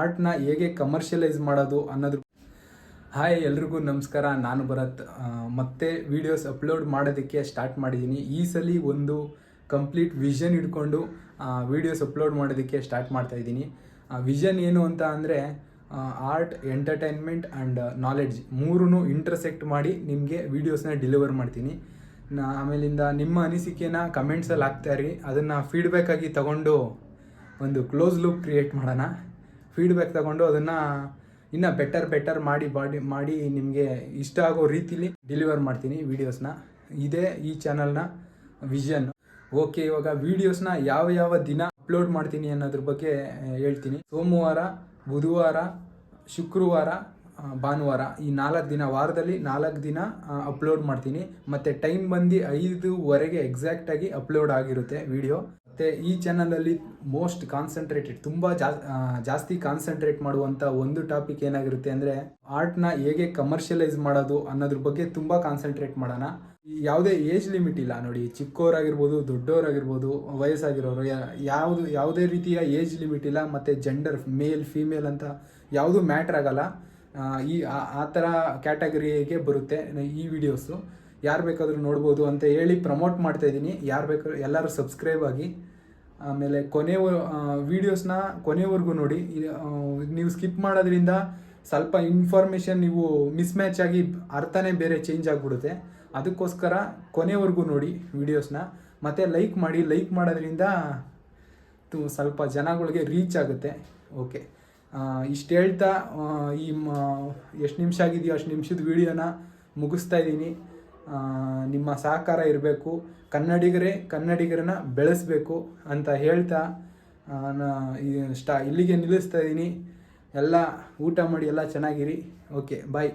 ಆರ್ಟ್ನ ಹೇಗೆ ಕಮರ್ಷಿಯಲೈಸ್ ಮಾಡೋದು ಅನ್ನೋದ್ರ ಹಾಯ್ ಎಲ್ರಿಗೂ ನಮಸ್ಕಾರ. ನಾನು ಭರತ್. ಮತ್ತೆ ವಿಡಿಯೋಸ್ ಅಪ್ಲೋಡ್ ಮಾಡೋದಕ್ಕೆ ಸ್ಟಾರ್ಟ್ ಮಾಡಿದ್ದೀನಿ ಈ ಸಲ ಒಂದು ಕಂಪ್ಲೀಟ್ ವಿಷನ್ ಇಟ್ಕೊಂಡು ವಿಡಿಯೋಸ್ ಅಪ್ಲೋಡ್ ಮಾಡೋದಕ್ಕೆ ಸ್ಟಾರ್ಟ್ ಮಾಡ್ತಾ ಇದ್ದೀನಿ. ವಿಷನ್ ಏನು ಅಂತ ಅಂದರೆ ಆರ್ಟ್ ಎಂಟರ್ಟೈನ್ಮೆಂಟ್ ಆ್ಯಂಡ್ ನಾಲೆಡ್ಜ್ ಮೂರೂ ಇಂಟರ್ಸೆಕ್ಟ್ ಮಾಡಿ ನಿಮಗೆ ವೀಡಿಯೋಸ್ನ ಡೆಲಿವರ್ ಮಾಡ್ತೀನಿ. ನಾ, ಆಮೇಲಿಂದ ನಿಮ್ಮ ಅನಿಸಿಕೆನ ಕಮೆಂಟ್ಸಲ್ಲಿ ಹಾಕ್ತಾಯಿರಿ ಅದನ್ನು ಫೀಡ್ಬ್ಯಾಕಾಗಿ ತಗೊಂಡು ಒಂದು ಕ್ಲೋಸ್ ಲುಕ್ ಕ್ರಿಯೇಟ್ ಮಾಡೋಣ. ಫೀಡ್ಬ್ಯಾಕ್ ತಗೊಂಡು ಅದನ್ನು ಇನ್ನು ಬೆಟರ್ ಬೆಟರ್ ಮಾಡಿ ಬಾಡಿ ಮಾಡಿ ನಿಮಗೆ ಇಷ್ಟ ಆಗೋ ರೀತಿಲಿ ಡೆಲಿವರ್ ಮಾಡ್ತೀನಿ ವೀಡಿಯೋಸ್ನ ಇದೇ ಈ ಚಾನಲ್ನ ವಿಷನ್ ಓಕೆ ಇವಾಗ ವೀಡಿಯೋಸ್ನ ಯಾವ ಯಾವ ದಿನ ಅಪ್ಲೋಡ್ ಮಾಡ್ತೀನಿ ಅನ್ನೋದ್ರ ಬಗ್ಗೆ ಹೇಳ್ತೀನಿ. ಸೋಮವಾರ, ಬುಧವಾರ, ಶುಕ್ರವಾರ ಭಾನುವಾರ ಈ ನಾಲ್ಕು ದಿನ, ವಾರದಲ್ಲಿ ನಾಲ್ಕು ದಿನ ಅಪ್ಲೋಡ್ ಮಾಡ್ತೀನಿ. ಮತ್ತು ಟೈಮ್ ಬಂದು ಐದುವರೆಗೆ ಎಕ್ಸಾಕ್ಟಾಗಿ ಅಪ್ಲೋಡ್ ಆಗಿರುತ್ತೆ ವಿಡಿಯೋ ಮತ್ತು ಈ ಚಾನಲಲ್ಲಿ ಮೋಸ್ಟ್ ಕಾನ್ಸಂಟ್ರೇಟೆಡ್ ತುಂಬ ಜಾಸ್ತಿ ಕಾನ್ಸಂಟ್ರೇಟ್ ಮಾಡುವಂಥ ಒಂದು ಟಾಪಿಕ್ ಏನಾಗಿರುತ್ತೆ ಅಂದರೆ ನ ಹೇಗೆ ಕಮರ್ಷಿಯಲೈಸ್ ಮಾಡೋದು ಅನ್ನೋದ್ರ ಬಗ್ಗೆ ತುಂಬ ಕಾನ್ಸಂಟ್ರೇಟ್ ಮಾಡೋಣ. ಯಾವುದೇ ಏಜ್ ಲಿಮಿಟ್ ಇಲ್ಲ. ನೋಡಿ ಚಿಕ್ಕವರಾಗಿರ್ಬೋದು ದೊಡ್ಡವರಾಗಿರ್ಬೋದು ವಯಸ್ಸಾಗಿರೋರು ಯಾವುದು, ಯಾವುದೇ ರೀತಿಯ ಏಜ್ ಲಿಮಿಟ್ ಇಲ್ಲ. ಮತ್ತು ಜೆಂಡರ್ ಮೇಲ್ ಫೀಮೇಲ್ ಅಂತ ಯಾವುದು ಮ್ಯಾಟ್ರ್ ಆಗಲ್ಲ. ಈ, ಆ ಥರ ಕ್ಯಾಟಗರಿಗೆ ಬರುತ್ತೆ ಈ ವಿಡಿಯೋಸು ಯಾರು ಬೇಕಾದರೂ ನೋಡ್ಬೋದು ಅಂತ ಹೇಳಿ ಪ್ರಮೋಟ್ ಮಾಡ್ತಾ ಇದ್ದೀನಿ. ಯಾರು ಬೇಕಾದ್ರೂ ಎಲ್ಲರೂ ಸಬ್ಸ್ಕ್ರೈಬ್ ಆಗಿ. ಆಮೇಲೆ ಕೊನೆ ವೀಡಿಯೋಸ್ನ ಕೊನೆವರೆಗೂ ನೋಡಿ. ನೀವು ಸ್ಕಿಪ್ ಮಾಡೋದ್ರಿಂದ ಸ್ವಲ್ಪ ಇನ್ಫಾರ್ಮೇಷನ್ ನೀವು ಮಿಸ್ ಮ್ಯಾಚ್ ಆಗಿ ಅರ್ಥನೇ ಬೇರೆ ಚೇಂಜ್ ಆಗಿಬಿಡುತ್ತೆ. ಅದಕ್ಕೋಸ್ಕರ ಕೊನೆವರೆಗೂ ನೋಡಿ ವೀಡಿಯೋಸ್ನ ಮತ್ತು ಲೈಕ್ ಮಾಡಿ ಲೈಕ್ ಮಾಡೋದ್ರಿಂದ ಸ್ವಲ್ಪ ಜನಗಳಿಗೆ ರೀಚ್ ಆಗುತ್ತೆ. ಓಕೆ ಇಷ್ಟು ಹೇಳ್ತಾ ಈ ಎಷ್ಟು ನಿಮಿಷ ಆಗಿದೆಯೋ ಅಷ್ಟು ನಿಮಿಷದ ವೀಡಿಯೋನ ಮುಗಿಸ್ತಾ ಇದ್ದೀನಿ. ನಿಮ್ಮ ಸಹಕಾರ ಇರಬೇಕು, ಕನ್ನಡಿಗರೇ ಕನ್ನಡಿಗರನ್ನ ಬೆಳೆಸಬೇಕು ಅಂತ ಹೇಳ್ತಾ ನಾ ಇಲ್ಲಿಗೆ ನಿಲ್ಲಿಸ್ತಾ ಇದ್ದೀನಿ. ಎಲ್ಲ ಊಟ ಮಾಡಿ ಎಲ್ಲ ಚೆನ್ನಾಗಿರಿ. Okay bye